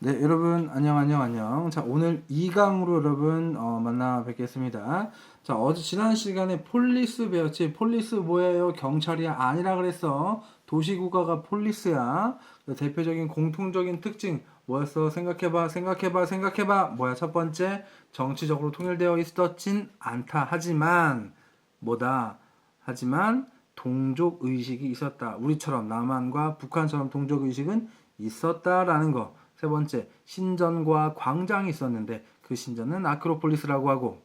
네, 여러분 안녕 안녕 안녕. 자, 오늘 2강으로 여러분 어, 만나 뵙겠습니다. 자, 어제 지난 시간에 폴리스 배웠지. 폴리스 뭐예요? 경찰이야? 아니라 그랬어. 도시국가가 폴리스야. 그 대표적인 공통적인 특징 뭐였어? 생각해봐, 생각해봐, 생각해봐. 뭐야? 첫 번째, 정치적으로 통일되어 있었진 않다. 하지만 뭐다? 하지만 동족 의식이 있었다. 우리처럼 남한과 북한처럼 동족 의식은 있었다라는 거. 세 번째, 신전과 광장이 있었는데 그 신전은 아크로폴리스라고 하고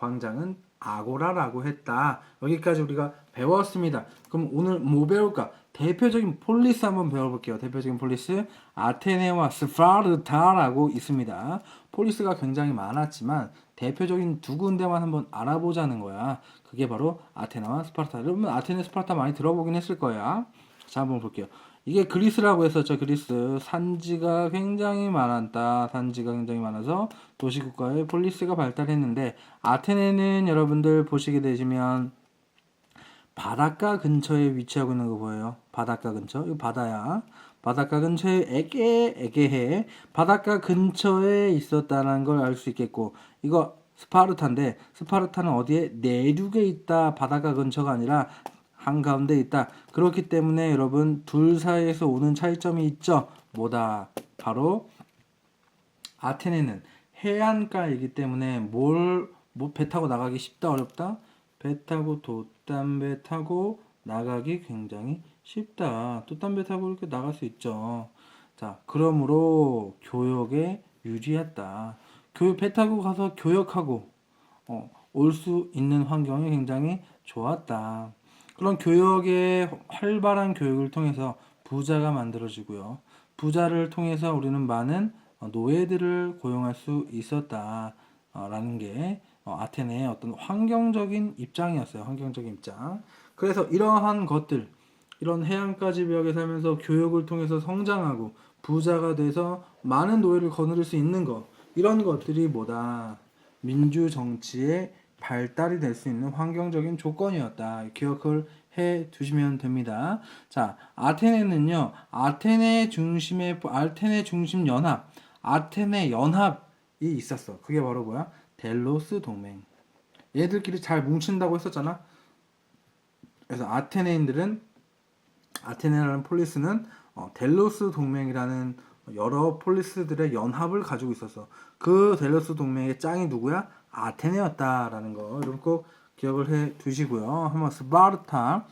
광장은 아고라라고 했다. 여기까지 우리가 배웠습니다. 그럼 오늘 뭐 배울까? 대표적인 폴리스 한번 배워볼게요. 대표적인 폴리스 아테네와 스파르타라고 있습니다. 폴리스가 굉장히 많았지만 대표적인 두 군데만 한번 알아보자는 거야. 그게 바로 아테나와 스파르타. 여러분 아테네, 스파르타 많이 들어보긴 했을 거야. 자 한번 볼게요. 이게 그리스라고 했었죠. 그리스 산지가 굉장히 많았다. 산지가 굉장히 많아서 도시국가의 폴리스가 발달했는데 아테네는 여러분들 보시게 되시면 바닷가 근처에 위치하고 있는 거 보여요. 바닷가 근처. 이거 바다야. 바닷가 근처에 에게 에게해 바닷가 근처에 있었다는 걸 알 수 있겠고 이거 스파르타인데 스파르타는 어디에 내륙에 있다. 바닷가 근처가 아니라 한가운데 있다. 그렇기 때문에 여러분 둘 사이에서 오는 차이점이 있죠. 뭐다? 바로 아테네는 해안가이기 때문에 뭘 뭐 배 타고 나가기 쉽다 어렵다? 배 타고 돛담배 타고 나가기 굉장히 쉽다. 돛담배 타고 이렇게 나갈 수 있죠. 자, 그러므로 교역에 유리했다. 교육 배 타고 가서 교역하고 어, 올 수 있는 환경이 굉장히 좋았다. 그런 교역의 활발한 교육을 통해서 부자가 만들어지고요. 부자를 통해서 우리는 많은 어, 노예들을 고용할 수 있었다라는 게 어, 아테네의 어떤 환경적인 입장이었어요. 환경적인 입장. 그래서 이러한 것들, 이런 해안가 지역에 살면서 교육을 통해서 성장하고 부자가 돼서 많은 노예를 거느릴 수 있는 것, 이런 것들이 뭐다? 민주 정치의 발달이 될 수 있는 환경적인 조건이었다. 기억을 해 두시면 됩니다. 자, 아테네는요, 아테네 중심의, 아테네 중심 연합, 아테네 연합이 있었어. 그게 바로 뭐야? 델로스 동맹. 얘들끼리 잘 뭉친다고 했었잖아. 그래서 아테네인들은 아테네라는 폴리스는 어, 델로스 동맹이라는 여러 폴리스들의 연합을 가지고 있었어. 그 델로스 동맹의 짱이 누구야? 아테네였다라는 거 여러분 꼭 기억을 해 두시고요. 한번 스파르타,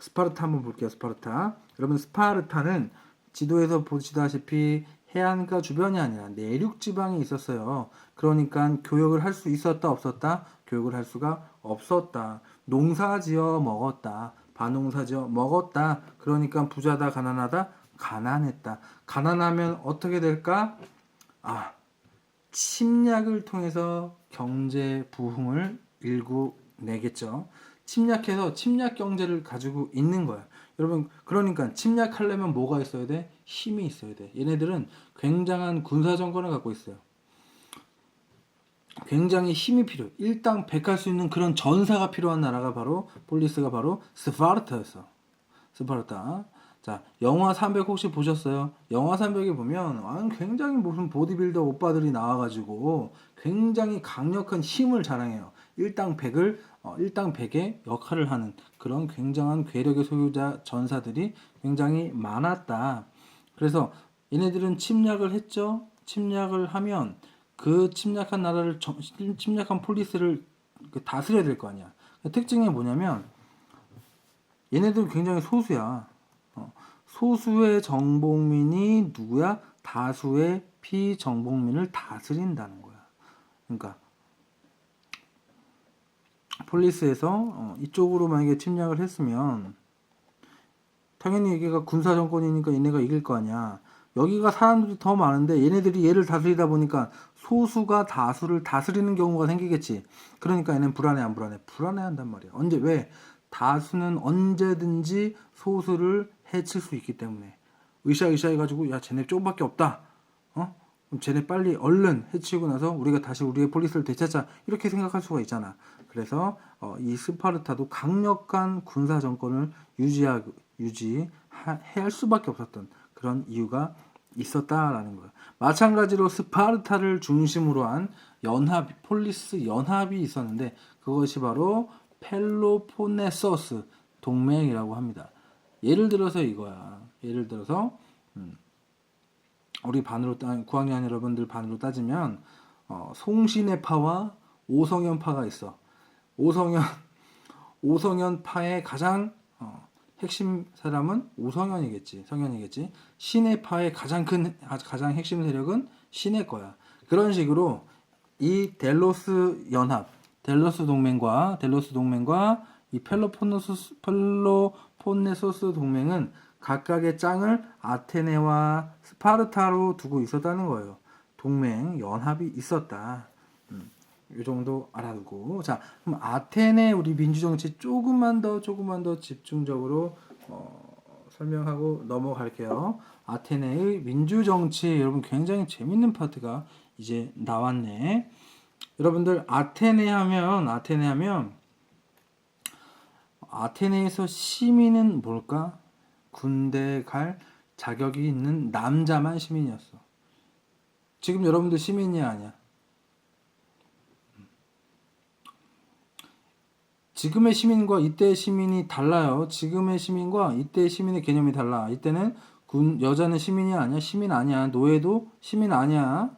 스파르타 한번 볼게요. 스파르타. 여러분 스파르타는 지도에서 보시다시피 해안가 주변이 아니라 내륙 지방에 있었어요. 그러니까 교역을 할 수 있었다 없었다? 교육을 할 수가 없었다. 농사 지어 먹었다. 반농사 지어 먹었다. 그러니까 부자다 가난하다? 가난했다. 가난하면 어떻게 될까? 아, 침략을 통해서 경제 부흥을 일구 내겠죠. 침략해서 침략 경제를 가지고 있는 거야. 여러분, 그러니까 침략하려면 뭐가 있어야 돼? 힘이 있어야 돼. 얘네들은 굉장한 군사 정권을 갖고 있어요. 굉장히 힘이 필요해. 일당 백할 수 있는 그런 전사가 필요한 나라가 바로 폴리스가 바로 스파르타였어. 스파르타. 자, 영화 300 혹시 보셨어요? 영화 300에 보면 아, 굉장히 무슨 보디빌더 오빠들이 나와가지고 굉장히 강력한 힘을 자랑해요. 일당 100을 어, 일당 100의 역할을 하는 그런 굉장한 괴력의 소유자 전사들이 굉장히 많았다. 그래서 얘네들은 침략을 했죠. 침략을 하면 그 침략한 나라를 정- 침략한 폴리스를 그 다스려야 될 거 아니야. 특징이 뭐냐면 얘네들은 굉장히 소수야. 어, 소수의 정복민이 누구야? 다수의 피정복민을 다스린다는 거야. 그러니까 폴리스에서 어, 이쪽으로 만약에 침략을 했으면 당연히 여기가 군사 정권이니까 얘네가 이길 거 아니야. 여기가 사람들이 더 많은데 얘네들이 얘를 다스리다 보니까 소수가 다수를 다스리는 경우가 생기겠지. 그러니까 얘는 불안해 안 불안해? 불안해 한단 말이야. 언제 왜? 다수는 언제든지 소수를 해칠 수 있기 때문에 으쌰으쌰 해가지고 야 쟤네 조금밖에 없다. 어? 그럼 쟤네 빨리 얼른 해치고 나서 우리가 다시 우리의 폴리스를 되찾자 이렇게 생각할 수가 있잖아. 그래서 어, 이 스파르타도 강력한 군사 정권을 유지하 유지해야 할 수밖에 없었던 그런 이유가 있었다라는 거예요. 마찬가지로 스파르타를 중심으로 한 연합 폴리스 연합이 있었는데 그것이 바로 펠로포네소스 동맹이라고 합니다. 예를 들어서 이거야. 예를 들어서 음, 우리 반으로 따 9학년 여러분들 반으로 따지면 어, 송신의 파와 오성현 파가 있어. 오성현 오성현 파의 가장 어, 핵심 사람은 오성현이겠지, 성현이겠지. 신의 파의 가장 큰 가장 핵심 세력은 신의 거야. 그런 식으로 이 델로스 연합, 델로스 동맹과 델로스 동맹과 이 펠로포네소스 펠로포네소스 동맹은 각각의 짱을 아테네와 스파르타로 두고 있었다는 거예요. 동맹 연합이 있었다. 음, 이 정도 알아두고 자 그럼 아테네 우리 민주정치 조금만 더 조금만 더 집중적으로 어, 설명하고 넘어갈게요. 아테네의 민주정치 여러분 굉장히 재밌는 파트가 이제 나왔네. 여러분들 아테네 하면 아테네 하면 아테네에서 시민은 뭘까? 군대 갈 자격이 있는 남자만 시민이었어. 지금 여러분들 시민이야 아니야? 지금의 시민과 이때의 시민이 달라요. 지금의 시민과 이때의 시민의 개념이 달라. 이때는 군 여자는 시민이 아니야. 시민 아니야. 노예도 시민 아니야.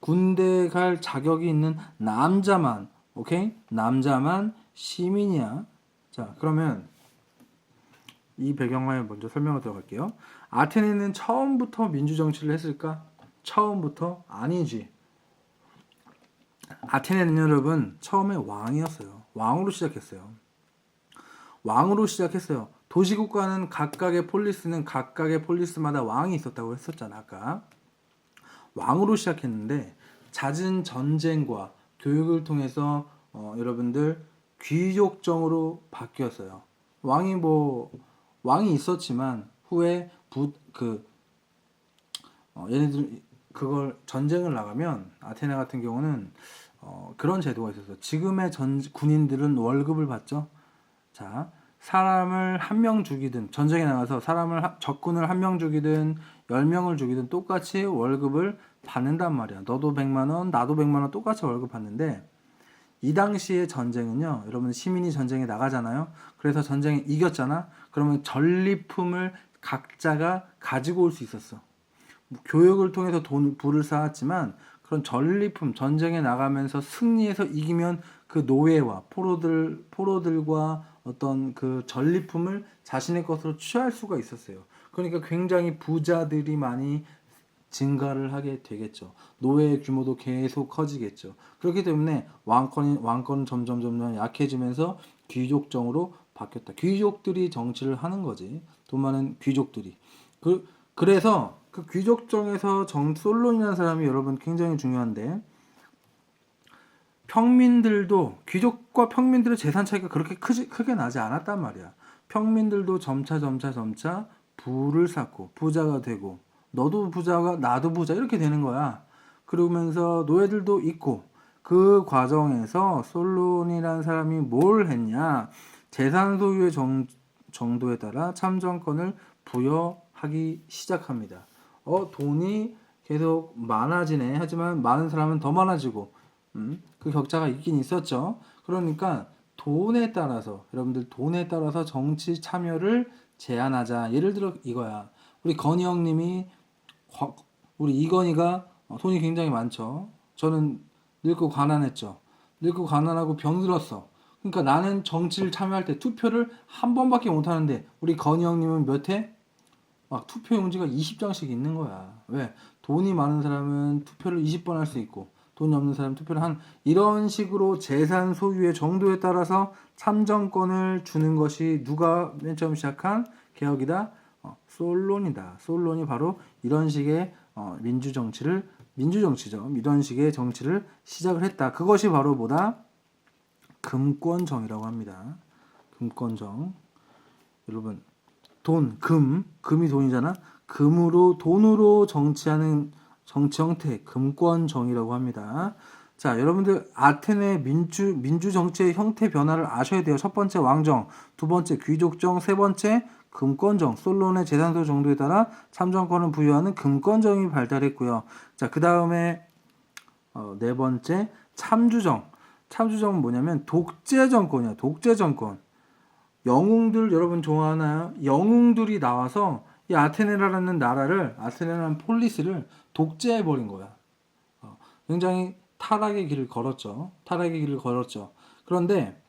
군대 갈 자격이 있는 남자만 오케이? 남자만 시민이야. 자, 그러면 이 배경화에 먼저 설명을 들어갈게요. 아테네는 처음부터 민주정치를 했을까? 처음부터 아니지. 아테네는 여러분 처음에 왕이었어요. 왕으로 시작했어요. 왕으로 시작했어요. 도시국가는 각각의 폴리스는 각각의 폴리스마다 왕이 있었다고 했었잖아 아까. 왕으로 시작했는데 잦은 전쟁과 교육을 통해서 어, 여러분들 귀족정으로 바뀌었어요. 왕이 뭐 왕이 있었지만 후에 부 그 어, 얘네들 그걸 전쟁을 나가면 아테네 같은 경우는 어, 그런 제도가 있었어요. 지금의 전 군인들은 월급을 받죠. 자, 사람을 한 명 죽이든 전쟁에 나가서 사람을 하- 적군을 한 명 죽이든 열 명을 죽이든 똑같이 월급을 받는단 말이야. 너도 100만 원, 나도 100만 원 똑같이 월급 받는데 이 당시의 전쟁은요. 여러분 시민이 전쟁에 나가잖아요. 그래서 전쟁에 이겼잖아. 그러면 전리품을 각자가 가지고 올 수 있었어. 뭐 교육을 통해서 돈 부를 쌓았지만 그런 전리품 전쟁에 나가면서 승리해서 이기면 그 노예와 포로들 포로들과 어떤 그 전리품을 자신의 것으로 취할 수가 있었어요. 그러니까 굉장히 부자들이 많이 증가를 하게 되겠죠. 노예의 규모도 계속 커지겠죠. 그렇기 때문에 왕권이 왕권은 점점 점점 약해지면서 귀족정으로 바뀌었다. 귀족들이 정치를 하는 거지. 돈 많은 귀족들이. 그 그래서 그 귀족정에서 정 솔론이라는 사람이 여러분 굉장히 중요한데 평민들도 귀족과 평민들의 재산 차이가 그렇게 크지, 크게 나지 않았단 말이야. 평민들도 점차 점차 점차 부를 쌓고 부자가 되고 너도 부자가 나도 부자 이렇게 되는 거야. 그러면서 노예들도 있고 그 과정에서 솔론이라는 사람이 뭘 했냐? 재산 소유의 정, 정도에 따라 참정권을 부여하기 시작합니다. 어 돈이 계속 많아지네. 하지만 많은 사람은 더 많아지고 음, 그 격차가 있긴 있었죠. 그러니까 돈에 따라서 여러분들 돈에 따라서 정치 참여를 제한하자. 예를 들어 이거야. 우리 건희 형님이 과- 우리 이건희가 어, 돈이 굉장히 많죠. 저는 늙고 가난했죠. 늙고 가난하고 병들었어. 그러니까 나는 정치를 참여할 때 투표를 한 번밖에 못 하는데 우리 건희 형님은 몇 회? 막 투표 용지가 20장씩 있는 거야. 왜? 돈이 많은 사람은 투표를 20번 할 수 있고 돈이 없는 사람은 투표를 한 이런 식으로 재산 소유의 정도에 따라서 참정권을 주는 것이 누가 맨 처음 시작한 개혁이다. 어, 솔론이다. 솔론이 바로 이런 식의 어, 민주 정치를 민주 정치죠. 이런 식의 정치를 시작을 했다. 그것이 바로 뭐다? 금권정이라고 합니다. 금권정. 여러분 돈, 금, 금이 돈이잖아. 금으로 돈으로 정치하는 정치 형태, 금권정이라고 합니다. 자, 여러분들 아테네 민주 민주 정치의 형태 변화를 아셔야 돼요. 첫 번째 왕정, 두 번째 귀족정, 세 번째 금권정, 솔론의 재산소 정도에 따라 참정권을 부여하는 금권정이 발달했고요. 자, 그 다음에 어, 네 번째 참주정. 참주정은 뭐냐면 독재 정권이야. 독재 정권. 영웅들 여러분 좋아하나요? 영웅들이 나와서 이 아테네라는 나라를 아테네라는 폴리스를 독재해 버린 거야. 어, 굉장히 타락의 길을 걸었죠. 타락의 길을 걸었죠. 그런데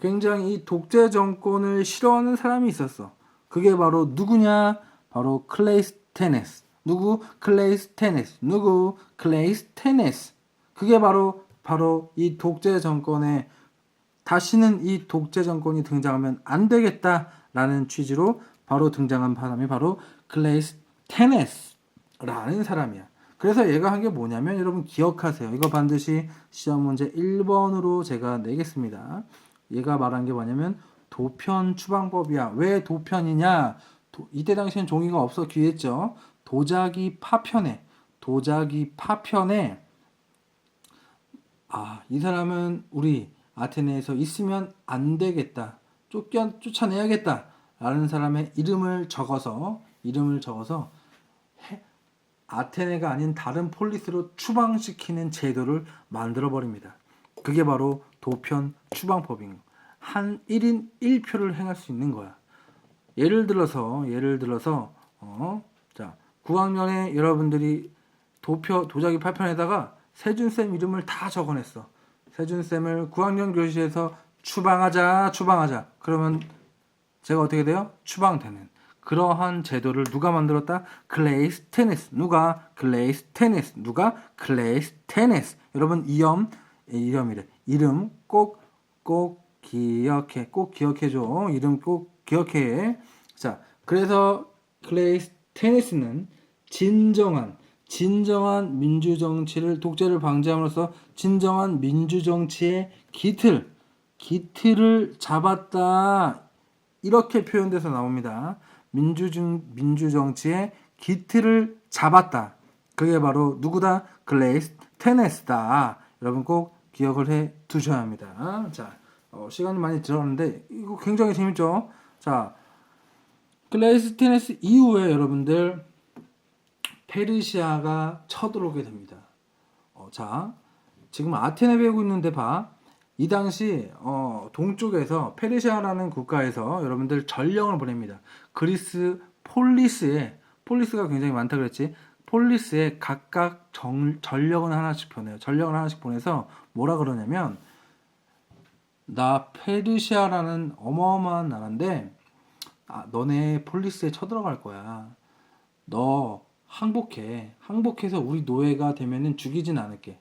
굉장히 이 독재 정권을 싫어하는 사람이 있었어. 그게 바로 누구냐? 바로 클레이스테네스. 누구? 클레이스테네스. 누구? 클레이스테네스. 그게 바로 바로 이 독재 정권의 다시는 이 독재 정권이 등장하면 안 되겠다라는 취지로 바로 등장한 사람이 바로 클레이스테네스라는 사람이야. 그래서 얘가 한 게 뭐냐면 여러분 기억하세요. 이거 반드시 시험 문제 1번으로 제가 내겠습니다. 얘가 말한 게 뭐냐면 도편 추방법이야. 왜 도편이냐? 도- 이때 당시엔 종이가 없어 귀했죠. 도자기 파편에 도자기 파편에 아, 이 사람은 우리 아테네에서 있으면 안 되겠다. 쫓겨 쫓아내야겠다. 라는 사람의 이름을 적어서 이름을 적어서 해- 아테네가 아닌 다른 폴리스로 추방시키는 제도를 만들어 버립니다. 그게 바로 도편 추방법인 거. 한 1인 1표를 행할 수 있는 거야. 예를 들어서 예를 들어서 어, 자, 9학년에 여러분들이 도표 도자기 파편에다가 세준 쌤 이름을 다 적어냈어. 세준 쌤을 9학년 교실에서 추방하자, 추방하자. 그러면 제가 어떻게 돼요? 추방되는 그러한 제도를 누가 만들었다? 클레이스테네스. 누가? 클레이스테네스. 누가? 클레이스테네스. 여러분 이름 이름이래. 이름 꼭 꼭 기억해. 꼭 기억해 줘. 이름 꼭 기억해. 자, 그래서 클레이스테네스는 진정한 진정한 민주 정치를 독재를 방지함으로써 진정한 민주 정치의 기틀 기틀을 잡았다. 이렇게 표현돼서 나옵니다. 민주중 민주 정치의 기틀을 잡았다. 그게 바로 누구다? 글레이스 테네스다. 여러분 꼭 기억을 해 두셔야 합니다. 자, 어, 시간이 많이 들었는데 이거 굉장히 재밌죠? 자, 글레이스 테네스 이후에 여러분들 페르시아가 쳐들어오게 됩니다. 어, 자, 지금 아테네 배우고 있는데 봐. 이 당시 어, 동쪽에서 페르시아라는 국가에서 여러분들 전령을 보냅니다. 그리스 폴리스에 폴리스가 굉장히 많다 그랬지. 폴리스에 각각 정, 전령을 하나씩 보내요. 전령을 하나씩 보내서 뭐라 그러냐면 나 페르시아라는 어마어마한 나라인데 아, 너네 폴리스에 쳐들어갈 거야. 너 항복해. 항복해서 우리 노예가 되면은 죽이진 않을게.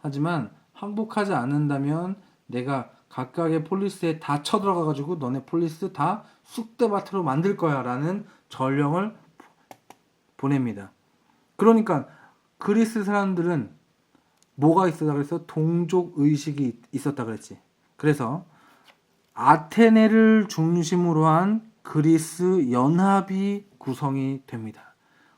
하지만 항복하지 않는다면 내가 각각의 폴리스에 다 쳐들어가 가지고 너네 폴리스 다 쑥대밭으로 만들 거야라는 전령을 보냅니다. 그러니까 그리스 사람들은 뭐가 있었다 그래서 동족 의식이 있었다 그랬지. 그래서 아테네를 중심으로 한 그리스 연합이 구성이 됩니다.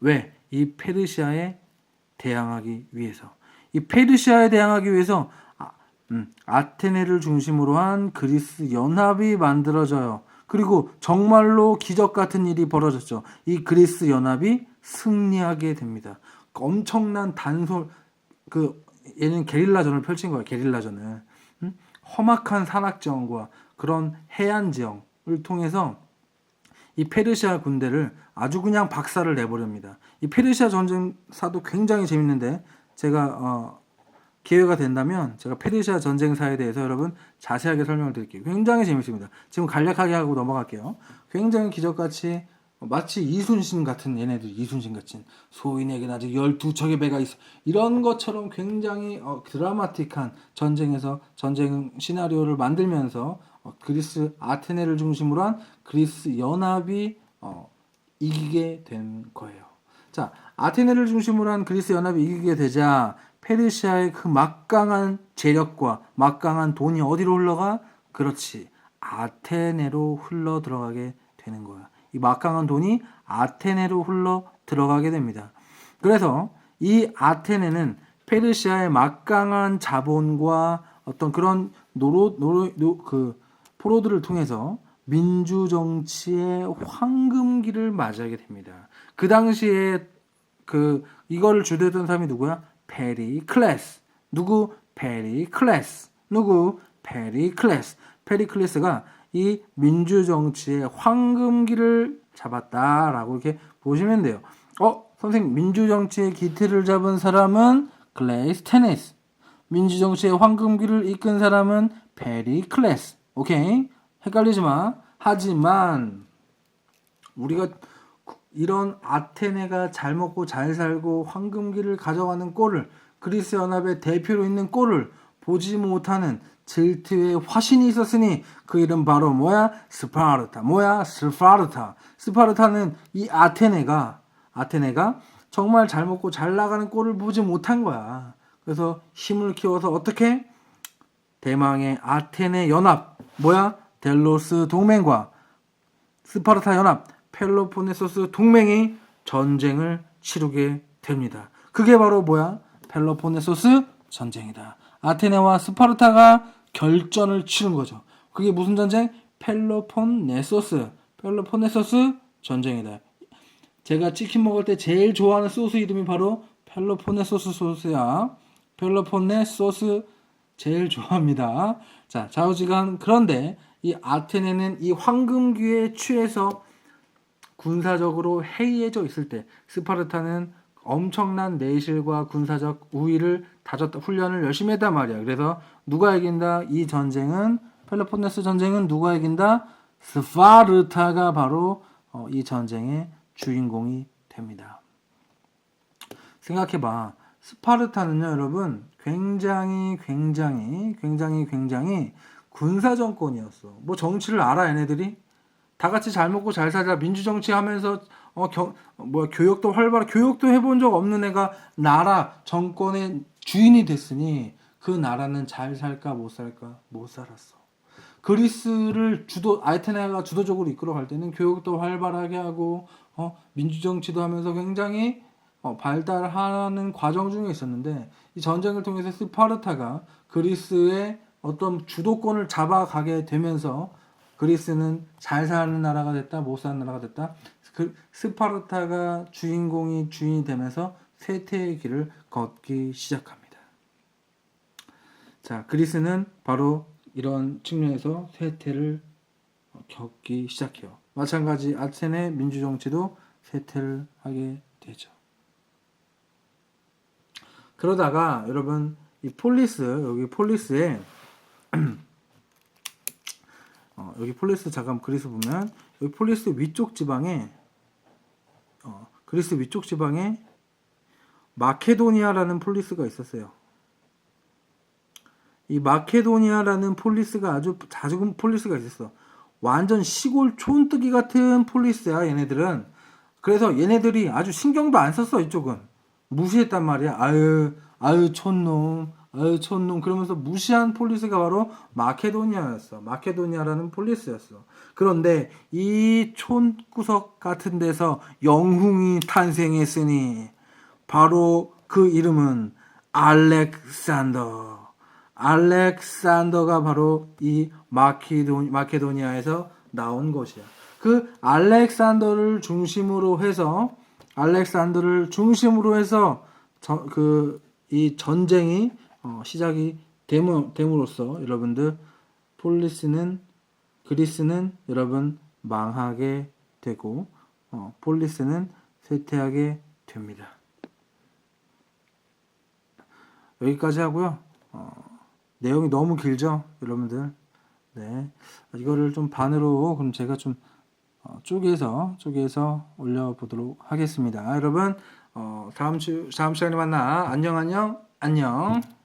왜? 이 페르시아에 대항하기 위해서. 이 페르시아에 대항하기 위해서 아, 음, 아테네를 중심으로 한 그리스 연합이 만들어져요. 그리고 정말로 기적 같은 일이 벌어졌죠. 이 그리스 연합이 승리하게 됩니다. 엄청난 단솔 그 얘는 게릴라전을 펼친 거야. 게릴라전을 음? 험악한 산악 지형과 그런 해안 지형을 통해서 이 페르시아 군대를 아주 그냥 박살을 내버립니다. 이 페르시아 전쟁사도 굉장히 재밌는데 제가 어, 기회가 된다면 제가 페르시아 전쟁사에 대해서 여러분 자세하게 설명을 드릴게요. 굉장히 재밌습니다. 지금 간략하게 하고 넘어갈게요. 굉장히 기적같이 마치 이순신 같은 얘네들 이순신 같은 소인에게 아직 12척의 배가 있어 이런 것처럼 굉장히 어, 드라마틱한 전쟁에서 전쟁 시나리오를 만들면서 어, 그리스 아테네를 중심으로 한 그리스 연합이 어, 이기게 된 거예요. 자, 아테네를 중심으로 한 그리스 연합이 이기게 되자 페르시아의 그 막강한 재력과 막강한 돈이 어디로 흘러가? 그렇지. 아테네로 흘러 들어가게 되는 거야. 이 막강한 돈이 아테네로 흘러 들어가게 됩니다. 그래서 이 아테네는 페르시아의 막강한 자본과 어떤 그런 노로 노로 노, 그 포로들을 통해서 민주 정치의 황금기를 맞이하게 됩니다. 그 당시에 그 이거를 주도했던 사람이 누구야? 페리클레스. 누구? 페리클레스. 누구? 페리클레스. 페리클레스가 이 민주 정치의 황금기를 잡았다라고 이렇게 보시면 돼요. 어, 선생님 민주 정치의 기틀을 잡은 사람은 글레이스 테네스. 민주 정치의 황금기를 이끈 사람은 페리클레스. 오케이? 헷갈리지 마. 하지만 우리가 이런 아테네가 잘 먹고 잘 살고 황금기를 가져가는 꼴을 그리스 연합의 대표로 있는 꼴을 보지 못하는 질투의 화신이 있었으니 그 이름 바로 뭐야? 스파르타. 뭐야? 스파르타. 스파르타는 이 아테네가 아테네가 정말 잘 먹고 잘 나가는 꼴을 보지 못한 거야. 그래서 힘을 키워서 어떻게 대망의 아테네 연합 뭐야? 델로스 동맹과 스파르타 연합 펠로포네소스 동맹이 전쟁을 치르게 됩니다. 그게 바로 뭐야? 펠로포네소스 전쟁이다. 아테네와 스파르타가 결전을 치른 거죠. 그게 무슨 전쟁? 펠로폰네소스. 펠로폰네소스 전쟁이다. 제가 치킨 먹을 때 제일 좋아하는 소스 이름이 바로 펠로폰네소스 소스야. 펠로폰네소스 제일 좋아합니다. 자, 좌우지간 그런데 이 아테네는 이 황금기에 취해서 군사적으로 해이해져 있을 때 스파르타는 엄청난 내실과 군사적 우위를 다졌다 훈련을 열심히 했단 말이야. 그래서 누가 이긴다? 이 전쟁은 펠로폰네스 전쟁은 누가 이긴다? 스파르타가 바로 어, 이 전쟁의 주인공이 됩니다. 생각해봐. 스파르타는요, 여러분, 굉장히, 굉장히, 굉장히, 굉장히 군사 정권이었어. 뭐 정치를 알아, 얘네들이? 다 같이 잘 먹고 잘 살자 민주 정치 하면서 어, 경, 뭐 교육도 활발 교육도 해본 적 없는 애가 나라 정권의 주인이 됐으니 그 나라는 잘 살까 못 살까 못 살았어. 그리스를 주도 아테네가 주도적으로 이끌어갈 때는 교육도 활발하게 하고 어, 민주 정치도 하면서 굉장히 어, 발달하는 과정 중에 있었는데 이 전쟁을 통해서 스파르타가 그리스의 어떤 주도권을 잡아가게 되면서 그리스는 잘 사는 나라가 됐다, 못 사는 나라가 됐다. 그 스파르타가 주인공이 주인이 되면서 쇠퇴의 길을 걷기 시작합니다. 자, 그리스는 바로 이런 측면에서 쇠퇴를 겪기 시작해요. 마찬가지 아테네 민주 정치도 쇠퇴를 하게 되죠. 그러다가 여러분 이 폴리스 여기 폴리스에 어, 여기 폴리스 잠깐 그리스 보면 여기 폴리스 위쪽 지방에 어, 그리스 위쪽 지방에 마케도니아라는 폴리스가 있었어요. 이 마케도니아라는 폴리스가 아주 작은 폴리스가 있었어. 완전 시골 촌뜨기 같은 폴리스야 얘네들은. 그래서 얘네들이 아주 신경도 안 썼어 이쪽은. 무시했단 말이야. 아유 아유 촌놈 아유 촌놈 그러면서 무시한 폴리스가 바로 마케도니아였어. 마케도니아라는 폴리스였어. 그런데 이 촌구석 같은 데서 영웅이 탄생했으니 바로 그 이름은 알렉산더. 알렉산더가 바로 이 마케도, 마케도니아에서 나온 것이야. 그 알렉산더를 중심으로 해서 알렉산더를 중심으로 해서 그 이 전쟁이 어, 시작이 됨으, 됨으로써 여러분들 폴리스는 그리스는 여러분 망하게 되고 어, 폴리스는 쇠퇴하게 됩니다. 여기까지 하고요. 어, 내용이 너무 길죠, 여러분들. 네, 이거를 좀 반으로 그럼 제가 좀 어, 쪼개서 쪼개서 올려보도록 하겠습니다. 여러분 어, 다음 주 다음 시간에 만나 안녕 안녕 안녕.